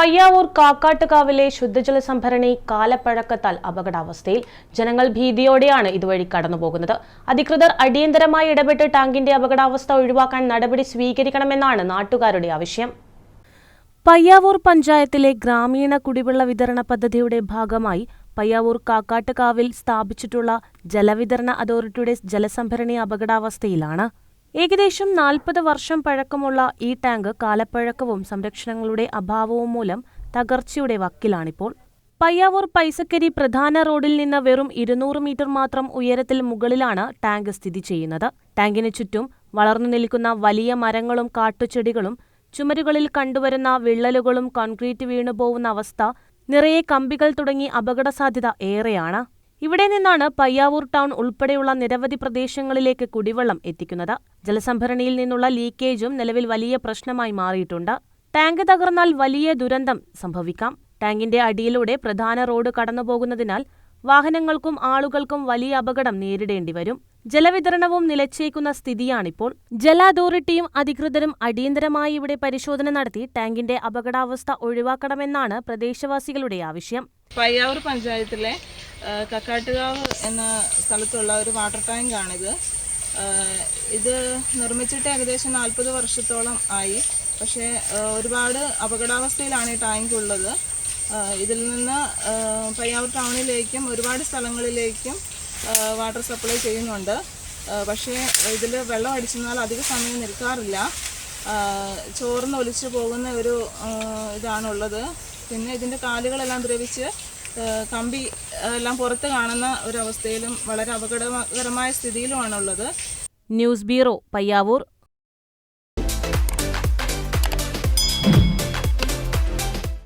പയ്യാവൂർ കാക്കാട്ടുകാവിലെ ശുദ്ധജല സംഭരണി കാലപ്പഴക്കത്താൽ അപകടാവസ്ഥയിൽ ജനങ്ങൾ ഭീതിയോടെയാണ് ഇതുവഴി കടന്നുപോകുന്നത്. അധികൃതർ അടിയന്തരമായി ഇടപെട്ട് ടാങ്കിന്റെ അപകടാവസ്ഥ ഒഴിവാക്കാൻ നടപടി സ്വീകരിക്കണമെന്നാണ് നാട്ടുകാരുടെ ആവശ്യം. പയ്യാവൂർ പഞ്ചായത്തിലെ ഗ്രാമീണ കുടിവെള്ള വിതരണ പദ്ധതിയുടെ ഭാഗമായി പയ്യാവൂർ കാക്കാട്ടുകാവിൽ സ്ഥാപിച്ചിട്ടുള്ള ജലവിതരണ അതോറിറ്റിയുടെ ജലസംഭരണി അപകടാവസ്ഥയിലാണ് ഏകദേശം നാൽപ്പത് വർഷം പഴക്കമുള്ള ഈ ടാങ്ക് കാലപ്പഴക്കവും സംരക്ഷണങ്ങളുടെ അഭാവവും മൂലം തകർച്ചയുടെ വക്കിലാണിപ്പോൾ. പയ്യാവൂർ പൈസക്കരി പ്രധാന റോഡിൽ നിന്ന് വെറും ഇരുന്നൂറ് മീറ്റർ മാത്രം ഉയരത്തിൽ മുകളിലാണ് ടാങ്ക് സ്ഥിതി ചെയ്യുന്നത്. ടാങ്കിന് ചുറ്റും വളർന്നു നിൽക്കുന്ന വലിയ മരങ്ങളും കാട്ടുചെടികളും ചുമരുകളിൽ കണ്ടുവരുന്ന വിള്ളലുകളും കോൺക്രീറ്റ് വീണുപോകുന്ന അവസ്ഥ നിറയെ കമ്പികൾ തുടങ്ങി അപകടസാധ്യത ഏറെയാണ്. ഇവിടെ നിന്നാണ് പയ്യാവൂർ ടൗൺ ഉൾപ്പെടെയുള്ള നിരവധി പ്രദേശങ്ങളിലേക്ക് കുടിവെള്ളം എത്തിക്കുന്നത്. ജലസംഭരണിയിൽ നിന്നുള്ള ലീക്കേജും നിലവിൽ വലിയ പ്രശ്നമായി മാറിയിട്ടുണ്ട്. ടാങ്ക് തകർന്നാൽ വലിയ ദുരന്തം സംഭവിക്കാം. ടാങ്കിന്റെ അടിയിലൂടെ പ്രധാന റോഡ് കടന്നുപോകുന്നതിനാൽ വാഹനങ്ങൾക്കും ആളുകൾക്കും വലിയ അപകടം നേരിടേണ്ടി വരും. ജലവിതരണവും നിലച്ചേക്കുന്ന സ്ഥിതിയാണിപ്പോൾ. ജല അതോറിറ്റിയും അധികൃതരും അടിയന്തരമായി ഇവിടെ പരിശോധന നടത്തി ടാങ്കിന്റെ അപകടാവസ്ഥ ഒഴിവാക്കണമെന്നാണ് പ്രദേശവാസികളുടെ ആവശ്യം. പയ്യാവൂർ പഞ്ചായത്തിലെ കക്കാട്ടുകാവ് എന്ന സ്ഥലത്തുള്ള ഒരു വാട്ടർ ടാങ്കാണിത്. ഇത് നിർമ്മിച്ചിട്ട് ഏകദേശം നാൽപ്പത് വർഷത്തോളം ആയി. പക്ഷേ ഒരുപാട് അപകടാവസ്ഥയിലാണ് ഈ ടാങ്ക് ഉള്ളത് ഇതിൽ നിന്ന് പയ്യാവൂർ ടൗണിലേക്കും ഒരുപാട് സ്ഥലങ്ങളിലേക്കും വാട്ടർ സപ്ലൈ ചെയ്യുന്നുണ്ട്. പക്ഷേ ഇതിൽ വെള്ളം അടിച്ചെന്നാൽ അധിക സമയം നിൽക്കാറില്ല. ചോർന്ന് ഒലിച്ചു പോകുന്ന ഒരു ഇതാണുള്ളത്. പിന്നെ ഇതിന്റെ കാലുകളെല്ലാം ദ്രവിച്ച് കമ്പി എല്ലാം പുറത്ത് കാണുന്ന ഒരവസ്ഥയിലും വളരെ അപകടകരമായ സ്ഥിതിയിലുമാണുള്ളത്. News bureau Payyavoor.